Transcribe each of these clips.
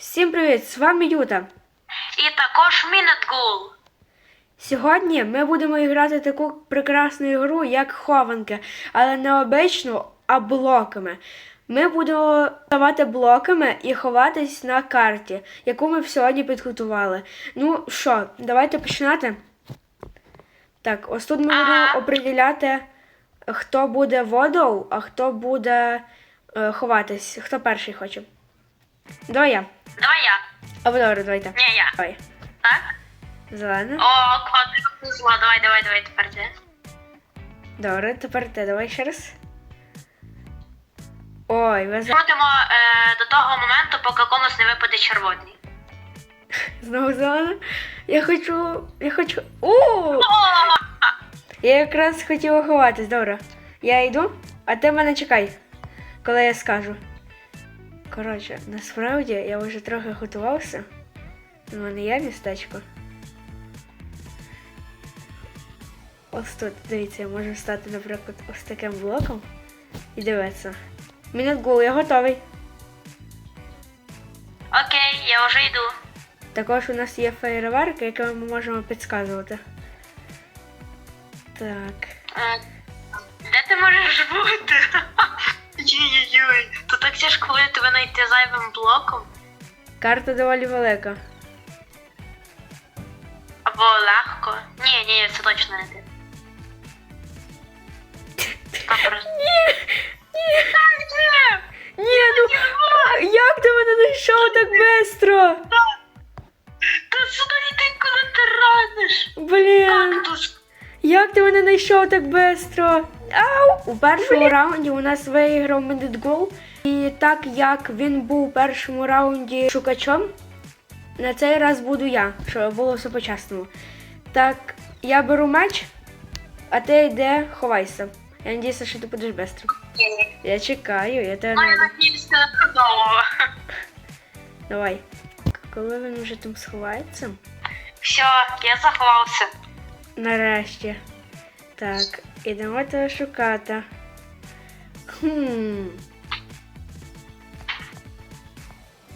Всім привіт! З вами Юта. І також Мінетгул. Сьогодні ми будемо грати таку прекрасну ігру, як хованки, але не обичну, а блоками. Ми будемо ставати блоками і ховатись на карті, яку ми сьогодні підготували. Ну що, давайте починати. Так, ось тут ми будемо Ага. определяти, хто буде водою, а хто буде е, ховатись. Хто перший хоче. Давай я. Давай я. Або добре, давайте. Ні, я. Давай. Так? Зелена. О, квадрик повезло. Давай, давай, давай, тепер ти. Добре, тепер ти давай ще раз. Ой, ви за- Крутимо е, до того моменту, поки комусь не випаде червоний. знову зелена. Я хочу. Я хочу. О! О! Я якраз хотіла ховатись, добре. Я йду, а ти мене чекай, коли я скажу. Коротше, насправді я вже трохи готувався. У мене є містечко. Ось тут, дивіться, я можу стати, наприклад, ось таким блоком і дивитися. Мінут гол, я готовий. Окей, я вже йду. Також у нас є фейерверки, які ми можемо підказувати. Так. Е, де ти можеш бути? Ой-ой-ой, так тяжко буде тебе знайти зайвим блоком. Карта доволі велика. Або легко. Ні, ні, це точно не ти. Сто просто. Ні, ну як ти мене знайшов так швидко? Та сюди йди, коли ти радиш. Блін, як ти мене знайшов так швидко? Ау! У першому раунді у нас виграв Медитгол. І так як він був у першому раунді шукачом, на цей раз буду я, щоб було все по-чесному. Так, я беру меч, а ти йде ховайся. Я надіюся, що ти будеш швидко. Я чекаю, я тебе не. Давай. Коли він вже там сховається? Все, я заховався. Нарешті. Так, ідемо тебе шукати. Хм.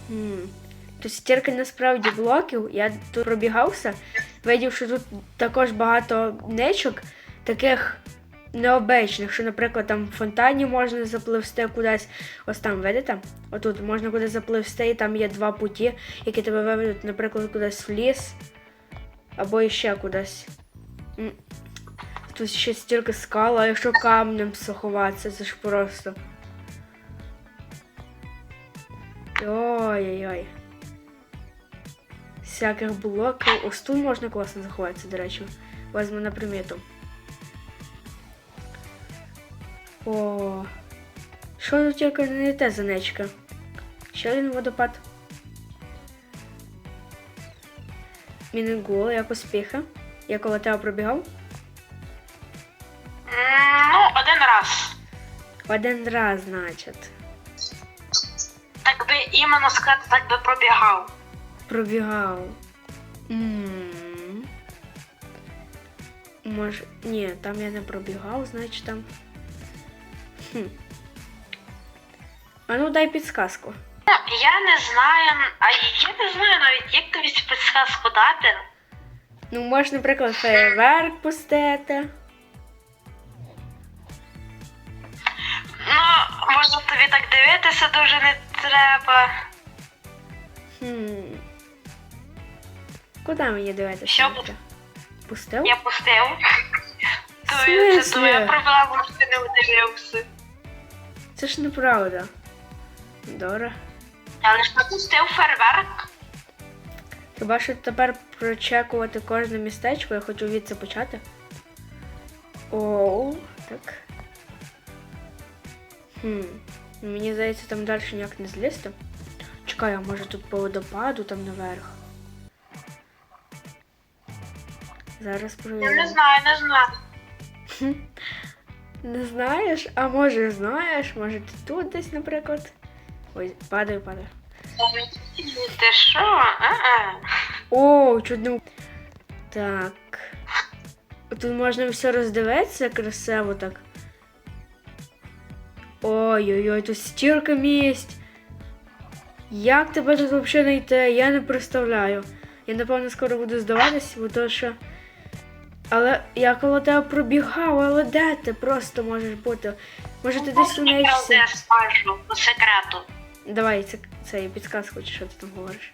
Хм. Тут стільки насправді блоків. Я тут пробігався, видів, що тут також багато ничок, таких необичних, що, наприклад, там в фонтані можна запливсти кудись. Ось там, видите? Отут можна кудись запливсти, і там є два путі, які тебе виведуть, наприклад, кудись в ліс або іще кудись. Тут ще стільки скал, а якщо камнем заховатися, це ж просто. Ой-ой-ой. Всяких блоків. Ось тут можна класно заховатися, до речі. Возьму на приміту. О. Що тут тільки не те занечка? Ще один водопад. Мінігул, як успіхи? Я коло тебе пробігав? Один раз, значить. Так би іменно сказати, так би пробігав. Пробігав. м Може. Ні, там я не пробігав, значить там. Хм. А ну дай підсказку. Я не знаю, а я не знаю навіть, як тобі підсказку дати. Ну, можеш, наприклад, фейерверк пустити. Може тобі так дивитися дуже не треба. Хм. Куди мені дивитися? Що буде? Пустив? Я пустив. В Це твоя проблема, що ти не удивився. Це ж неправда. Добре. Але ж ти пустив фейерверк. Хіба що тепер прочекувати кожне містечко, я хочу від це почати. Оу, так. Хм. Мені здається, там далі ніяк не злізти. Чекай, а може тут по водопаду там наверх. Зараз Я не знаю, не знаю. Не знаєш? А може знаєш? Може ти тут десь, наприклад? Ой, падаю, падаю. Ти що? А-а. О, чудно. Так. Тут можна все роздивитися красиво так. Ой-ой-ой, тут стільки місць. Як тебе тут взагалі знайти? Я не представляю. Я напевно скоро буду здаватись, бо то що. Але я коло тебе пробігав, але де ти просто можеш бути? Може ти десь Я унешся? не скажу по секрету. Давай, це, це підсказку, чи що ти там говориш.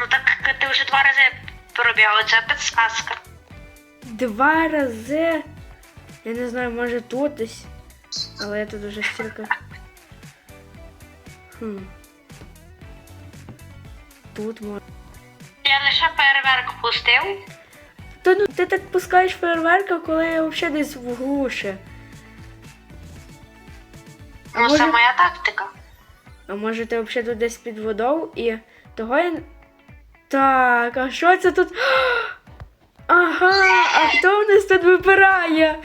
Ну так ти вже два рази пробігав, це підсказка. Два рази. Я не знаю, може тут десь. Але я тут уже стільки. Хм. Тут може. Я лише фейерверк пустив. Та ну ти так пускаєш фейерверка, коли я взагалі десь в глуші. А Ну, може- це моя тактика. А може ти взагалі тут десь під водою і того я. Так, а що це тут? Ага, а хто в нас тут вибирає?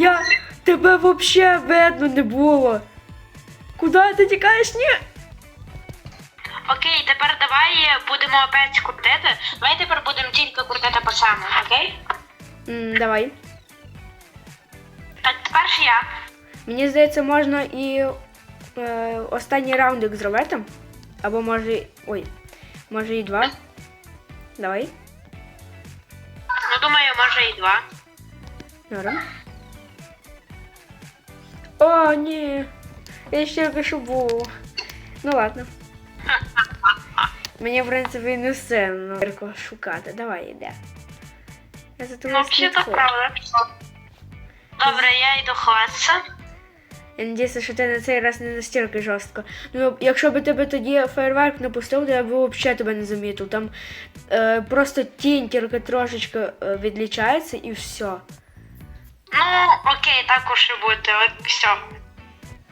Я тебе взагалі видно не було. Куди ти тікаєш? Ні. Окей, тепер давай будемо опять крутити. Давай тепер будемо тільки крутити по самому, окей? М, давай. Так, тепер ж я. Мені здається, можна і е, останній раундик зробити. Або може. Ой, може і два. Давай. Ну, думаю, може і два. Норм. О, ні. Я ще що був. Ну ладно. Мені, в принципі, не все ну,Ірко, шукати. Давай, іде. Я за тобою Ну, взагалі то слідкую. правда. Добре, я йду ховатися. Я надіюся, що ти на цей раз не настільки жорстко. Ну, якщо б тебе тоді фейерверк не пустив, то я б взагалі тебе не замітив. Там е, просто тінь тільки трошечки е, відлічається і все. Ну, окей, також і буде. От все.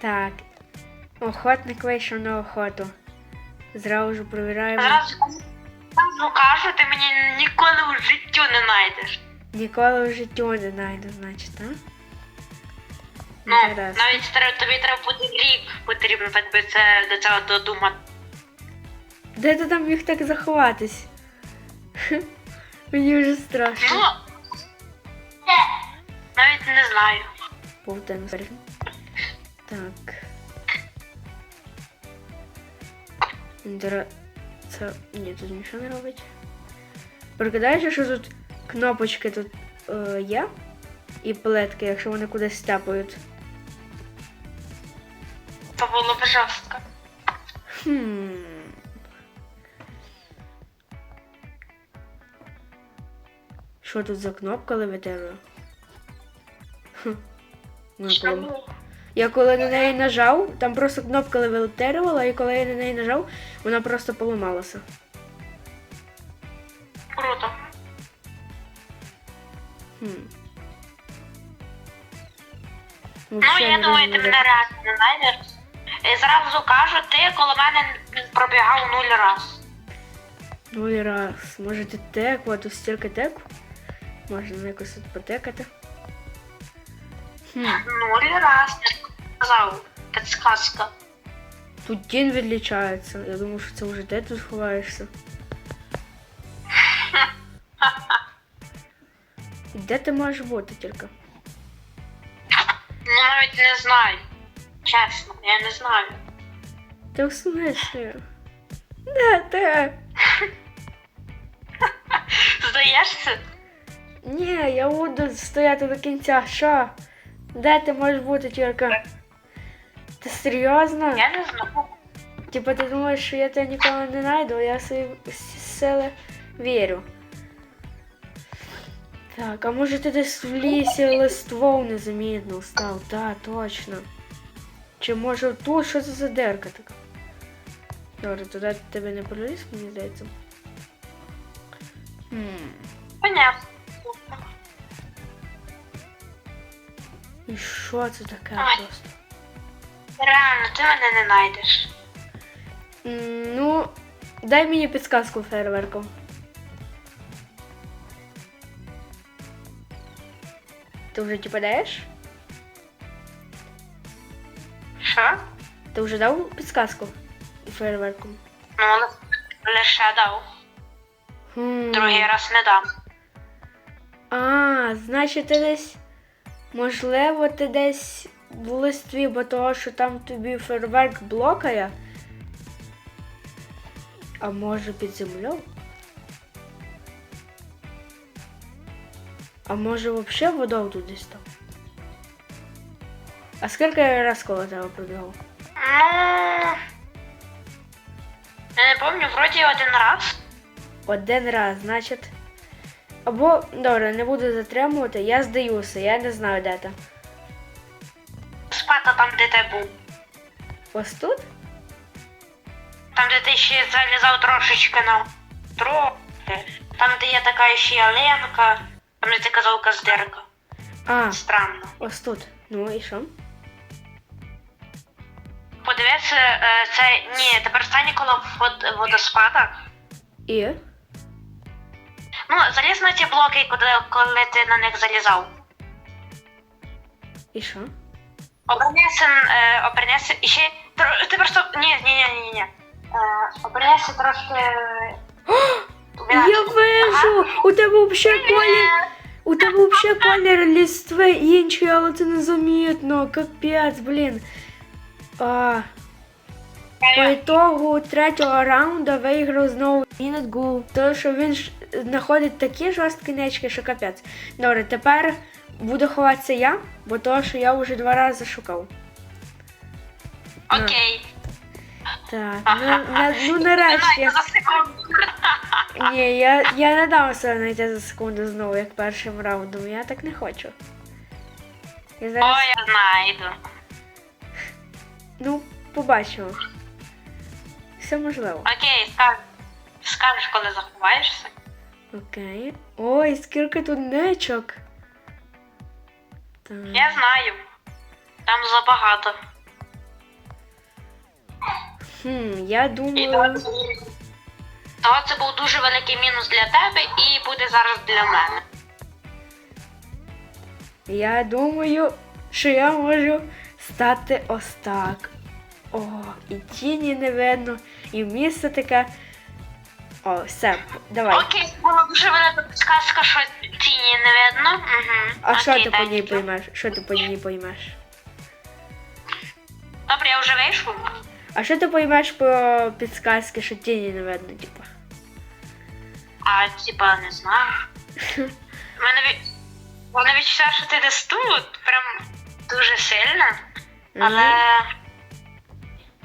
Так. Охотник вийшов на охоту. Зразу ж провіряємо. Зразу зразу кажу, ти мені ніколи в життю не знайдеш. Ніколи в життю не знайду, значить, так? Ну, Інтересно. навіть треба- тобі треба буде рік потрібно так би це до цього додумати. Де ти там міг так заховатись? Мені вже страшно. Ну, навіть не знаю. Повтину. Так. Інтера... Це. Ні, тут нічого не робить. Прикидаєш, що тут кнопочки тут е, є? І плетки, якщо вони кудись стяпають. То було б жорстко. Хм. Що тут за кнопка левітерує? Вона полом- Я коли на неї нажав, там просто кнопка левітерувала, і коли я на неї нажав, вона просто поламалася. Круто. Хм. Ну, Вообще я не думаю, ти розумію. мене реально не знайдеш. І зразу кажу, ти коло мене пробігав нуль раз. Нуль раз. Може ти теку, а тут стільки теку? Можна якось тут потекати. Хм. Нуль раз, я сказав. Підсказка. Тут тінь відлічається. Я думаю, що це вже ти тут ховаєшся. І Де ти можеш бути тільки? Ну, навіть не знаю. Чесно, я не знаю. Ти в смислі? Де ти? Здаєшся? Ні, я буду стояти до кінця. Що? Де ти можеш бути тільки? Ти серйозно? Я не знаю. Типа ти думаєш, що я тебе ніколи не знайду, я свої сили вірю. Так, а може ти десь в лісі листвов незамітно став? Так, точно. Чи може тут що це за дерка така? Добре, туди тебе не проліз, мені здається. Хм. Що це таке Ай. просто? Реально, ти мене не знайдеш. М, Ну, дай мені підсказку фейерверком. Ти вже типа даєш? Що? Ти вже дав підсказку фейерверком? Ну, лише дав. Хм. Другий раз не дам. А, значить, ти десь. Можливо, ти десь в листві, бо того, що там тобі фейерверк блокає. А може під землею? А може взагалі водою тут десь там? А скільки я раз коло тебе пробігав? Я не пам'ятаю, вроді один раз. Один раз, значить. Або, добре, не буду затримувати, я здаюся, я не знаю де там. Спата там, де ти був. Ось тут? Там, де ти ще залізав трошечки на трохи. Там, де є така ще Оленка. Там, де ти казав каздерка. А, Странно. ось тут. Ну і що? Подивися, е, це. Ні, тепер стань коло вод- водоспада. І? Ну, заліз на ті блоки, коли, коли ти на них залізав. І що? Обернися, е, обернися і ще. тро- Ти просто. Ні, ні, ні, ні, ні. Е, обернися трошки. Я вижу! У тебе взагалі колір. У тебе взагалі колір лістви інший, але це незамітно. Капець, блін. А, по ітогу третього раунду виграв знову Мінет Гул. Тому що він знаходить такі жорсткі нечки, що капець. Добре, тепер буду ховатися я, бо того, що я вже два рази шукав. Окей. Так, ну, на, ну нарешті. Секунду. Ні, я, я не дам себе знайти за секунду знову, як першим раундом. Я так не хочу. Я О, я знайду. ну, побачимо. Все можливо. Окей, скаж, скажеш, коли заховаєшся. Окей. Ой, скільки тут нечок. Так. Я знаю. Там забагато. Хм, я І думаю. того це був дуже великий мінус для тебе і буде зараз для мене. Я думаю, що я можу стати ось так. О, і тіні не видно, і місце таке. О, все, давай. Окей, була дуже велика підказка, що тіні не видно. Угу. А що ти по ній поймеш? Що ти по ній поймеш? Добре, я вже вийшов. А що ти поймеш по підсказці, що тіні не видно, типа? А типа не знаю. Мене від... у мене що ти десь тут, прям дуже сильно, але.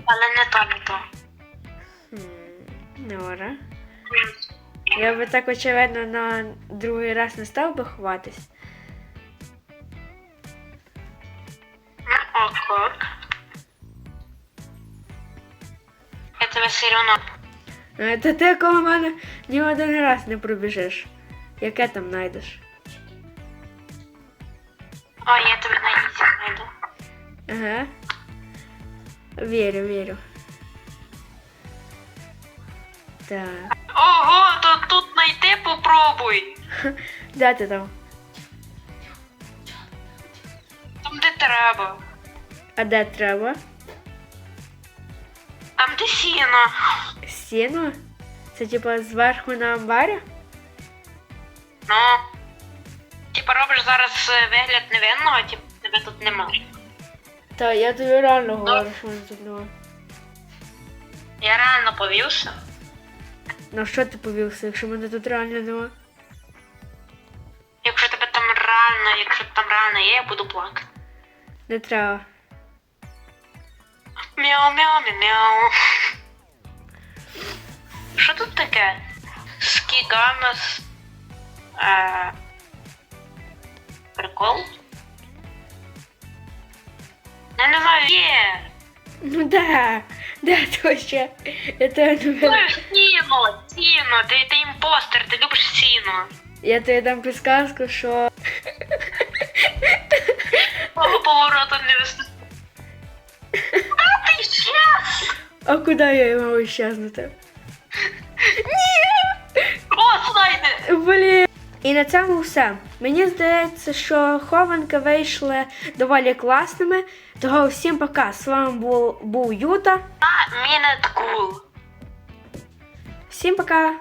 Але не то, не то. Добре. Я би так очевидно на другий раз не став би ховатись. Ну, ок, ок. Я тебе все одно. Е, Та ти коло мене ні один раз не пробіжиш. Яке там знайдеш? Ой, я тебе на знайду. Ага. Вірю, вірю. Так. Ого, то тут знайти попробуй. Де ти там? Там де треба. А де треба? Там де сіно. Стіну? Це типа зверху на амбарі? Ну. Типа робиш зараз е, вигляд невинного, типу тебе тут немає. Та я тобі реально говорю, що тут нема. Я реально повівся. На що ти повівся, якщо мене тут реально нема? Якщо тебе там реально, якщо там реально є, я буду плакати. Не треба. Мяу, мяу, мяу, мяу. Що тут таке? Скігамес. Е... Прикол? Я не знаю, є. Ну де? Де то ще? Я тебе не Ну, вижу. Сіно, сіно, ти, ти імпостер, ти любиш сіно. Я тобі дам підсказку, що. Того повороту не вистачає. А ти щас! А куди я мав щезнути? О, знайде! Блін. І на цьому все. Мені здається, що хованки вийшли доволі класними. Того всім пока. З вами був, був Юта. А, мінет кул. Всім пока.